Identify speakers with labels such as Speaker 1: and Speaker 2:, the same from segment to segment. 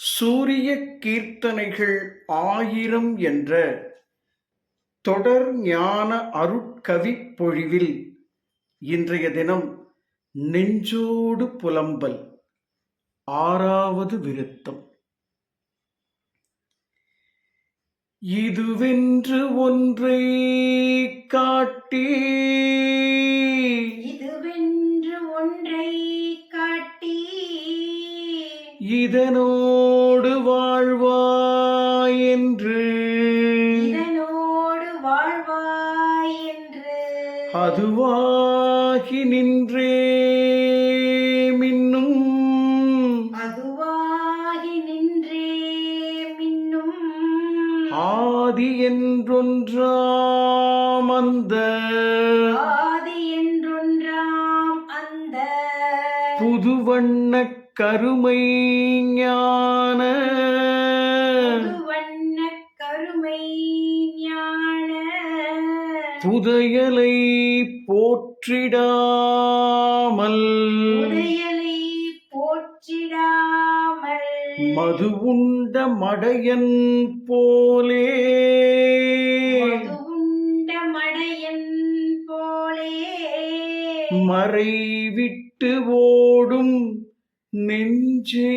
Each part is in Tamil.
Speaker 1: சூரிய கீர்த்தனைகள் ஆயிரம் என்ற தொடர் ஞான அருட்கவி பொழிவில் இன்றைய தினம் நெஞ்சோடு புலம்பல் ஆறாவது விருத்தம். இதுவென்று ஒன்றை காட்டி
Speaker 2: இதுவென்று ஒன்றை காட்டி
Speaker 1: இதனோடு வாழ்வாய் என்று.
Speaker 2: இதனோடு வாழ்வாய் என்று.
Speaker 1: அதுவாகி நின்றே மின்னும்.
Speaker 2: அதுவாகி நின்றே மின்னும்.
Speaker 1: ஆதி என்றொன்றாம் அந்த.
Speaker 2: ஆதி என்றொன்றாம் அந்த.
Speaker 1: புதுவண்ண கருமை ஞான.
Speaker 2: கருமை ஞான
Speaker 1: புதையலை போற்றிடாமல்.
Speaker 2: உடையலை போற்றிடாமல்
Speaker 1: மது உண்ட மடையன் போலே.
Speaker 2: உண்ட மடையன் போலே.
Speaker 1: மறை விட்டு ஓடும் நெஞ்சே.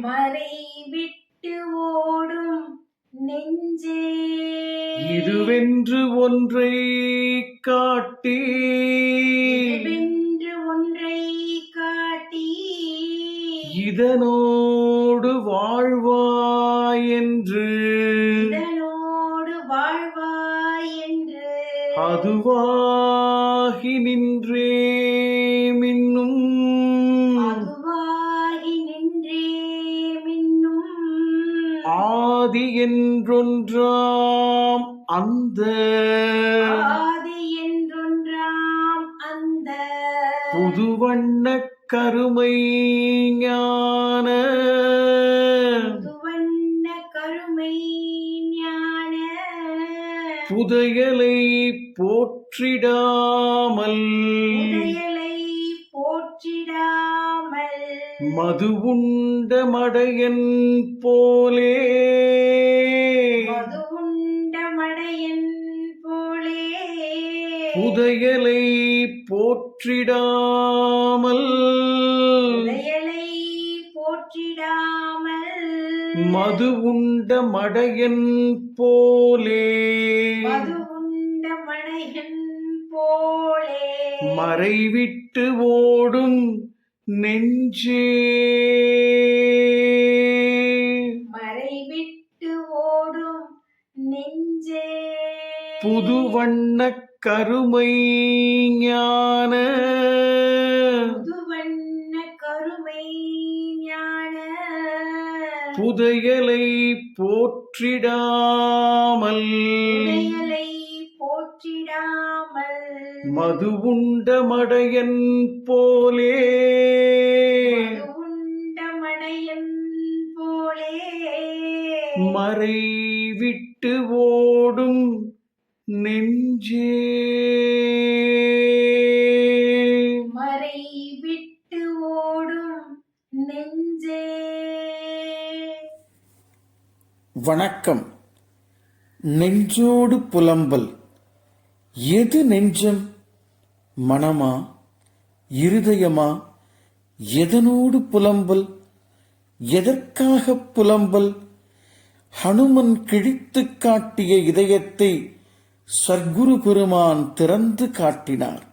Speaker 2: மறை விட்டு ஓடும் நெஞ்சே.
Speaker 1: இதுவென்று ஒன்றை காட்டி
Speaker 2: வென்று ஒன்றை காட்டி
Speaker 1: இதனோடு வாழ்வாய் என்று.
Speaker 2: இதனோடு வாழ்வாய் என்று.
Speaker 1: அதுவாகி நின்றே என்றொன்றாம் அந்த.
Speaker 2: ஆதி என்றொன்றாம் அந்த.
Speaker 1: புதுவண்ண கருமை ஞான.
Speaker 2: புதுவண்ண கருமை ஞான.
Speaker 1: புதையலை போற்றிடாமல்.
Speaker 2: உடையலை போற்றிடாமல்
Speaker 1: மது உண்ட மடையன் போலே.
Speaker 2: மது உண்ட மடையன் போலே.
Speaker 1: புதையலை போற்றிடாமல்.
Speaker 2: போற்றிடாமல்.
Speaker 1: மது உண்ட மடையன் போலே.
Speaker 2: மது உண்ட மடையன் போலே.
Speaker 1: மறைவிட்டு ஓடும் நெஞ்சே.
Speaker 2: மறைவிட்டு ஓடும் நெஞ்சே.
Speaker 1: புதுவண்ண கருமை ஞான.
Speaker 2: புதுவண்ண கருமை ஞான.
Speaker 1: புதையலை போற்றிடாமல். மது உண்ட மடையன் போலே
Speaker 2: மது உண்ட மடையன் போலே
Speaker 1: மறை விட்டு ஓடும் நெஞ்சே.
Speaker 2: மறை விட்டு ஓடும் நெஞ்சே.
Speaker 1: வணக்கம். நெஞ்சோடு புலம்பல். எது நெஞ்சம்? மனமா இருதயமா எதனோடு புலம்பல் எதற்காக புலம்பல் ஹனுமன் கிழித்து காட்டிய இதயத்தை சர்க்குரு பெருமான் திறந்து காட்டினார்.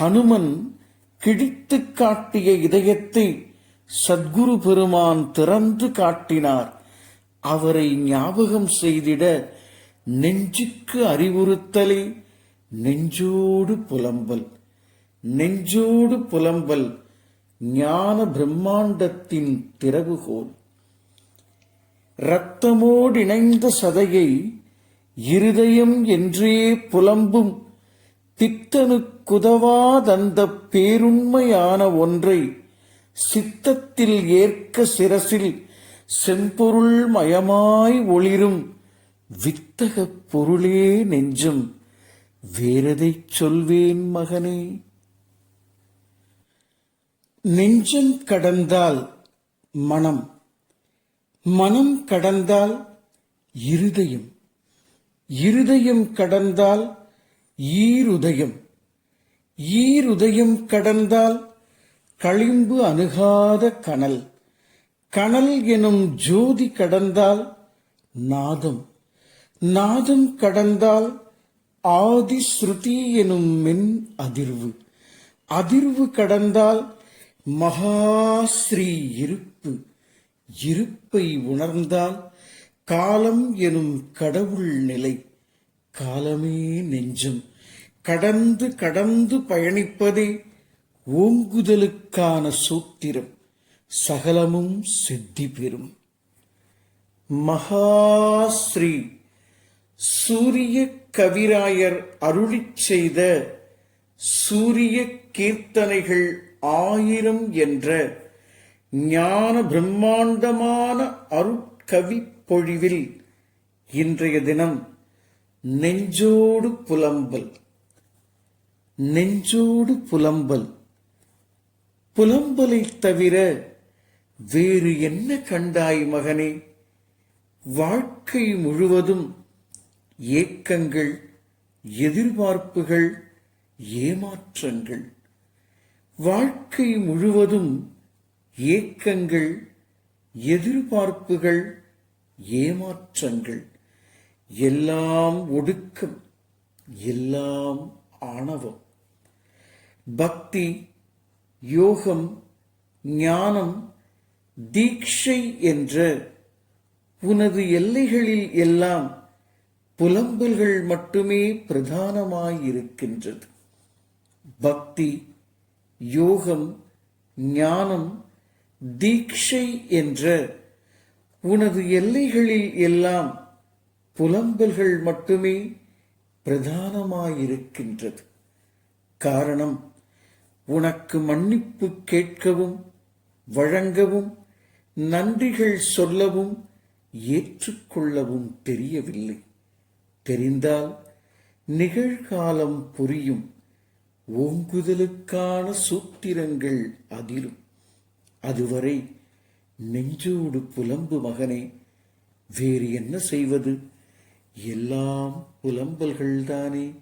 Speaker 1: ஹனுமன் கிழித்து காட்டிய இதயத்தை சத்குரு பெருமான் திறந்து காட்டினார். அவரை ஞாபகம் செய்திட நெஞ்சுக்கு அறிவுறுத்தலே. நெஞ்சோடு புலம்பல் நெஞ்சோடு புலம்பல் ஞான பிரம்மாண்டத்தின் திறவுகோல். இரத்தமோடிணைந்த சதையை இருதயம் என்றே புலம்பும் பித்தனுக்குதவாதந்த பேருண்மையான ஒன்றை சித்தத்தில் ஏற்க சிரசில் செம்பொருள் மயமாய் ஒளிரும் வித்தகப் பொருளே நெஞ்சும். வேறதைச் சொல்வேன் மகனே? நெஞ்சம் கடந்தால் மனம் மனம் கடந்தால் இருதயம் இருதயம் கடந்தால் ஈருதயம் ஈருதயம் கடந்தால் களிம்பு அணுகாத கனல் கனல் எனும் ஜோதி கடந்தால் நாதம் நாதம் கடந்தால் ஆதி ஸ்ருதி எனும் மென் அதிர்வு. அதிர்வு கடந்தால் மகாஸ்ரீ இருப்பு. இருப்பை உணர்ந்தால் காலம் எனும் கடவுள் நிலை. காலமே நெஞ்சம். கடந்து கடந்து பயணிப்பதே ஓங்குதலுக்கான சூத்திரம். சகலமும் சித்தி பெறும். மகாஸ்ரீ சூரிய கவிராயர் அருளிச் செய்த சூரிய கீர்த்தனைகள் ஆயிரம் என்ற ஞான பிரம்மாண்டமான அருட்கவி பொழிவில் இன்றைய தினம் நெஞ்சோடு புலம்பல். நெஞ்சோடு புலம்பல். புலம்பலைத் தவிர வேறு என்ன கண்டாய் மகனே? வாழ்க்கை முழுவதும் ஏக்கங்கள் எதிர்பார்ப்புகள் ஏமாற்றங்கள். வாழ்க்கை முழுவதும் ஏக்கங்கள் எதிர்பார்ப்புகள் ஏமாற்றங்கள். எல்லாம் ஒடுக்கம் எல்லாம் ஆணவம். பக்தி யோகம் ஞானம் தீட்சை என்ற உனது எல்லைகளில் எல்லாம் புலம்பல்கள் மட்டுமே பிரதானமாயிருக்கின்றது. பக்தி யோகம் ஞானம் தீட்சை என்ற உனது எல்லைகளில் எல்லாம் புலம்பல்கள் மட்டுமே பிரதானமாயிருக்கின்றது. காரணம் உனக்கு மன்னிப்பு கேட்கவும் வழங்கவும் நன்றிகள் சொல்லவும் ஏற்றுக்கொள்ளவும் தெரியவில்லை. தெரிந்தால் நிகழ்காலம் புரியும். ஓங்குதலுக்கான சூத்திரங்கள் அதிலும் அதுவரை நெஞ்சோடு புலம்பு மகனே வேறு என்ன செய்வது? எல்லாம் புலம்பல்கள்தானே.